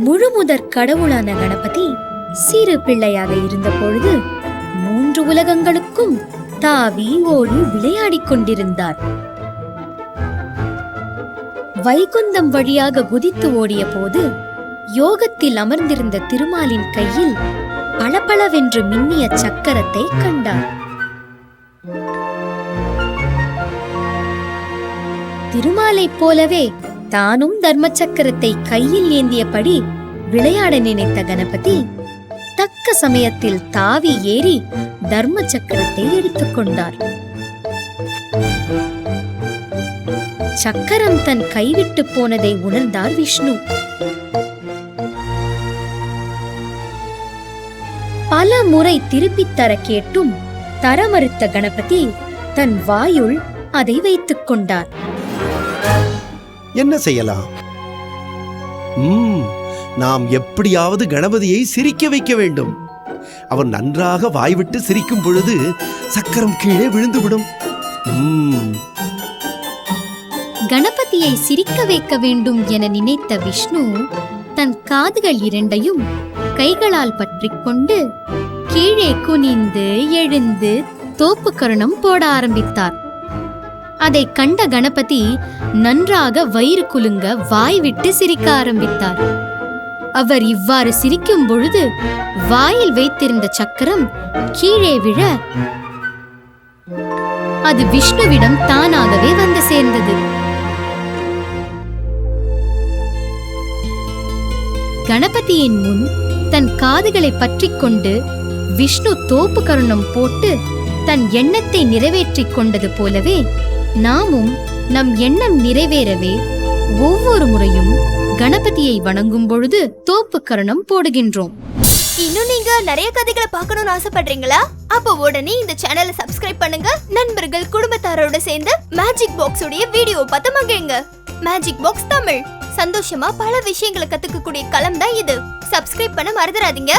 முழுமுதற் கடவுளான கணபதி சிறு பிள்ளையாக இருந்த பொழுது மூன்று உலகங்களுக்கும் தாவி ஓடி விளையாடிக் கொண்டிருந்தார். வைகுந்தம் வழியாக குதித்து ஓடிய போது யோகத்தில் அமர்ந்திருந்த திருமாலின் கையில் பளபளவென்று மின்னிய சக்கரத்தை கண்டார். திருமாலைப் போலவே தானும் தர்ம சக்கரத்தை கையில் ஏந்தியபடி விளையாட நினைத்த கணபதி தக்க சமயத்தில் தாவி ஏறி தர்ம சக்கரத்தை எடுத்துக்கொண்டார் சக்கரம் தன் கைவிட்டு போனதை உணர்ந்தார் விஷ்ணு. பல முறை திருப்பித் தர கேட்டும் தர மறுத்த கணபதி தன் வாயுள் அதை வைத்துக் கொண்டார். என்ன செய்யலாம்? நாம் எப்படியாவது கணபதியை சிரிக்க வைக்க வேண்டும். அவன் நன்றாக வாய்விட்டு சிரிக்கும் பொழுது சக்கரம் கீழே விழுந்துவிடும். கணபதியை சிரிக்க வைக்க வேண்டும் என நினைத்த விஷ்ணு தன் காதுகள் இரண்டையும் கைகளால் பற்றிக் கொண்டு கீழே குனிந்து எழுந்து தோப்பு கருணம் போட ஆரம்பித்தார். அதை கண்ட கணபதி நன்றாக வயிறு குலுங்க வாய் விட்டு சிரிக்க ஆரம்பித்தார். அவர் இவ்வாறு சிரிக்கும் பொழுது வாயில் வைத்திருந்த சக்கரம் கீழே விழ அது விஷ்ணுவிடம் தானாகவே வந்து சேர்ந்தது. கணபதியின் முன் தன் காதுகளை பற்றிக்கொண்டு விஷ்ணு தோப்பு கருணம் போட்டு தன் எண்ணத்தை நிறைவேற்றிக் கொண்டது போலவே நாமும் நம் எண்ணம் நிறைவேறவே ஒவ்வொரு முறையும் கணபதியை வணங்கும் பொழுது தோப்பு கரணம் போடுகின்றோம். இன்னும் நீங்க நிறைய கதைகளை பார்க்கணும்னு ஆசைப்படுறீங்களா? அப்ப உடனே இந்த சேனலை சப்ஸ்கிரைப் பண்ணுங்க. நண்பர்கள் குடும்பத்தாரோட சேர்ந்து மேஜிக் பாக்ஸ் உடைய வீடியோ பார்த்து மகிழுங்க. Magic box Tamil. சந்தோஷமா பல விஷயங்களை கத்துக்கக்கூடிய களம் தான் இது. சப்ஸ்கிரைப் பண்ண மறந்துடாதீங்க.